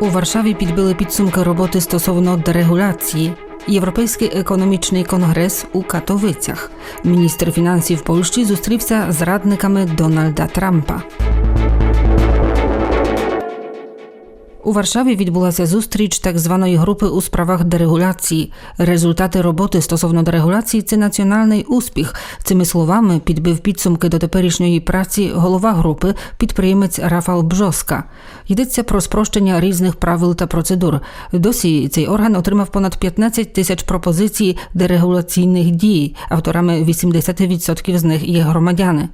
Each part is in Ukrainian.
У Варшаві підбили підсумки роботи стосовно дерегуляції. Європейський економічний конгрес у Катовицях. Міністр фінансів Польщі зустрівся з радниками Дональда Трампа. У Варшаві відбулася зустріч так званої групи у справах дерегуляції. Результати роботи стосовно дерегуляції це національний успіх. Цими словами підбив підсумки до теперішньої праці голова групи, підприємець Рафал Бжоска. Йдеться про спрощення різних правил та процедур. Досі цей орган отримав понад 15 тисяч пропозицій дерегуляційних дій. Авторами 80% з них є громадяни.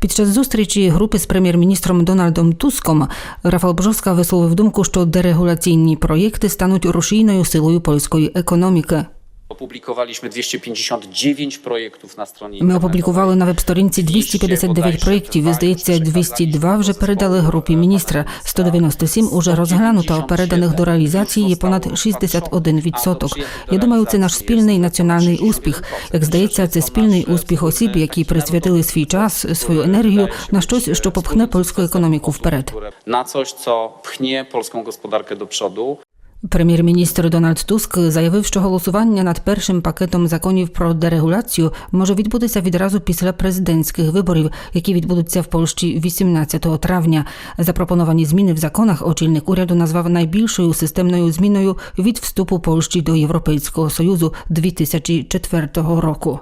Під час зустрічі групи з прем'єр-міністром Дональдом Туском Рафал Бжовська висловив думку, що дерегуляційні проєкти стануть рушійною силою польської економіки. Opublikowaliśmy 259 projektów na stronie Ми опублікували на веб-сторінці 259 проєктів. І здається, 202 вже передали групі міністра. 197 уже розглянуто. Переданих до реалізації є понад 61%. Я думаю, це наш спільний національний успіх. Як здається, це спільний успіх осіб, які присвятили свій час, свою енергію на щось, що попхне польську економіку вперед. Na coś, co pchnie polską gospodarkę do przodu. Прем'єр-міністр Дональд Туск заявив, що голосування над першим пакетом законів про дерегуляцію може відбутися відразу після президентських виборів, які відбудуться в Польщі 18 травня. Запропоновані зміни в законах очільник уряду назвав найбільшою системною зміною від вступу Польщі до Європейського союзу 2004 року.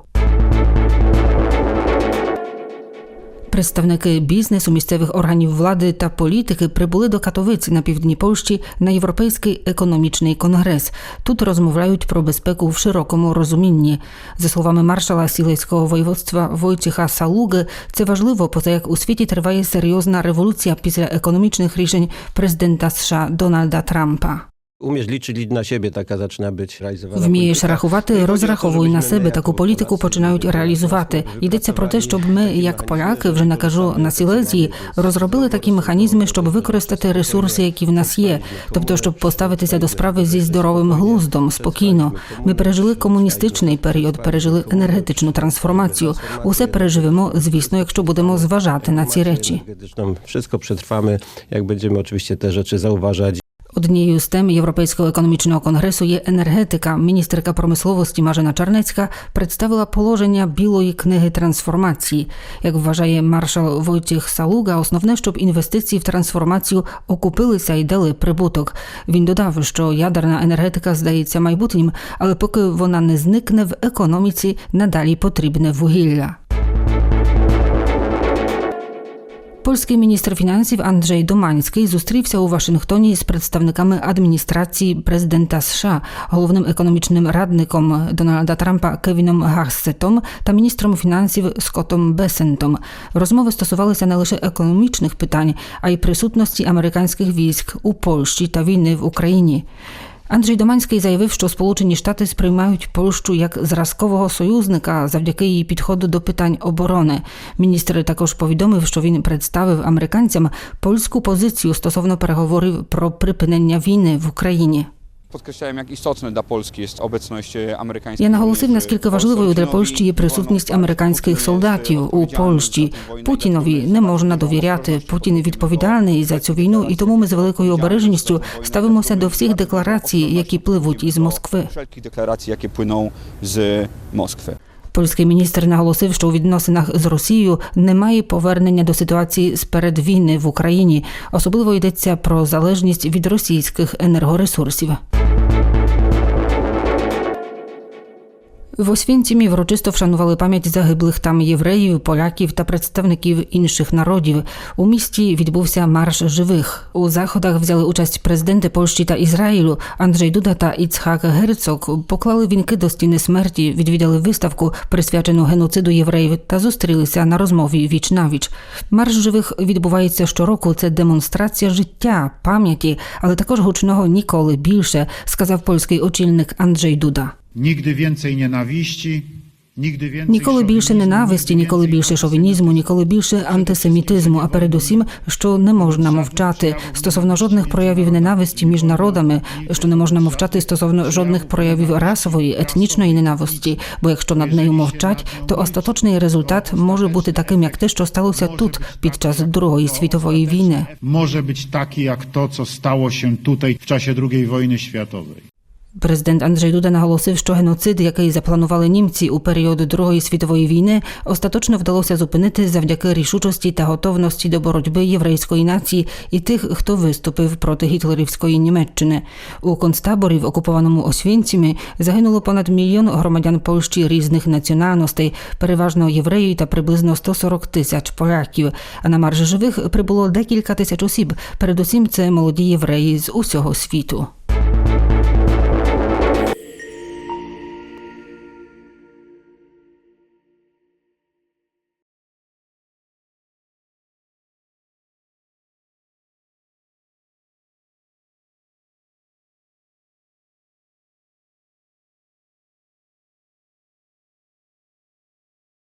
Представники бізнесу, місцевих органів влади та політики прибули до Катовиць на півдні Польщі на європейський економічний конгрес. Тут розмовляють про безпеку в широкому розумінні. За словами маршала Сілейського воєводства Войціха Салуги, це важливо, поза як у світі триває серйозна революція після економічних рішень президента США Дональда Трампа. Umiesz liczyć na siebie, taka zaczyna być realizowana. Вмієш рахувати, розраховуй на себе. Таку політику починають реалізувати. Йдеться про те, щоб ми, як поляки, вже не кажу на Сілезії, розробили такі механізми, щоб використати ресурси, які в нас є. Тобто, щоб поставитися до справи зі здоровим глуздом, спокійно. Ми пережили комуністичний період, пережили енергетичну трансформацію. Усе переживемо, звісно, якщо будемо зважати на ці речі. Energetyczną. Wszystko przetrwamy, jak będziemy oczywiście te rzeczy zauważać. Однією з тем Європейського економічного конгресу є енергетика. Міністерка промисловості Мажена Чарнецька представила положення білої книги трансформації. Як вважає маршал Войciech Салуга, основне, щоб інвестиції в трансформацію окупилися і дали прибуток. Він додав, що ядерна енергетика здається майбутнім, але поки вона не зникне в економіці, надалі потрібне вугілля. Польський міністр фінансів Анджей Доманський зустрівся у Вашингтоні з представниками адміністрації президента США, головним економічним радником Дональда Трампа Кевіном Гарсетом та міністром фінансів Скоттом Бесентом. Розмови стосувалися не лише економічних питань, а й присутності американських військ у Польщі та війни в Україні. Андрій Доманський заявив, що Сполучені Штати сприймають Польщу як зразкового союзника завдяки її підходу до питань оборони. Міністр також повідомив, що він представив американцям польську позицію стосовно переговорів про припинення війни в Україні. Podkreślałem, jak istotne dla Polski jest obecność e, amerykańskiej. Я наголосив, наскільки важливою для Польщі є присутність американських солдатів у Польщі. Путінові не можна довіряти. Путін відповідальний за цю війну, і тому ми з великою обережністю ставимося до всіх декларацій, які пливуть із Москви. Deklaracji, jakie płyną z Moskwy. Польський міністр наголосив, що у відносинах з Росією немає повернення до ситуації з перед війни в Україні. Особливо йдеться про залежність від російських енергоресурсів. В Освінцімі врочисто вшанували пам'ять загиблих там євреїв, поляків та представників інших народів. У місті відбувся марш живих. У заходах взяли участь президенти Польщі та Ізраїлю Анджей Дуда та Іцхак Герцог. Поклали вінки до стіни смерті, відвідали виставку, присвячену геноциду євреїв, та зустрілися на розмові віч навіч. Марш живих відбувається щороку. Це демонстрація життя, пам'яті, але також гучного ніколи більше, сказав польський очільник Анджей Дуда. Nigdy więcej nienawiści, Nigdy więcej Ніколи більше szowinizmu, ненависті, nigdy ніколи więcej більше шовінізму, ніколи більше антисемітизму. А передусім, що не можна мовчати стосовно жодних проявів ненависті між народами, що не можна мовчати стосовно жодних проявів расової, етнічної ненависті. Бо якщо над нею мовчать, то остаточний результат може бути таким, як те, що сталося тут під час Другої світової війни. może być taki jak to, co stało się tutaj w czasie II wojny światowej. Президент Андрій Дуда наголосив, що геноцид, який запланували німці у період Другої світової війни, остаточно вдалося зупинити завдяки рішучості та готовності до боротьби єврейської нації і тих, хто виступив проти гітлерівської Німеччини. У концтаборі в окупованому Освінцімі загинуло понад мільйон громадян Польщі різних національностей, переважно євреї та приблизно 140 тисяч поляків. А на маржі живих прибуло декілька тисяч осіб. Передусім, це молоді євреї з усього світу.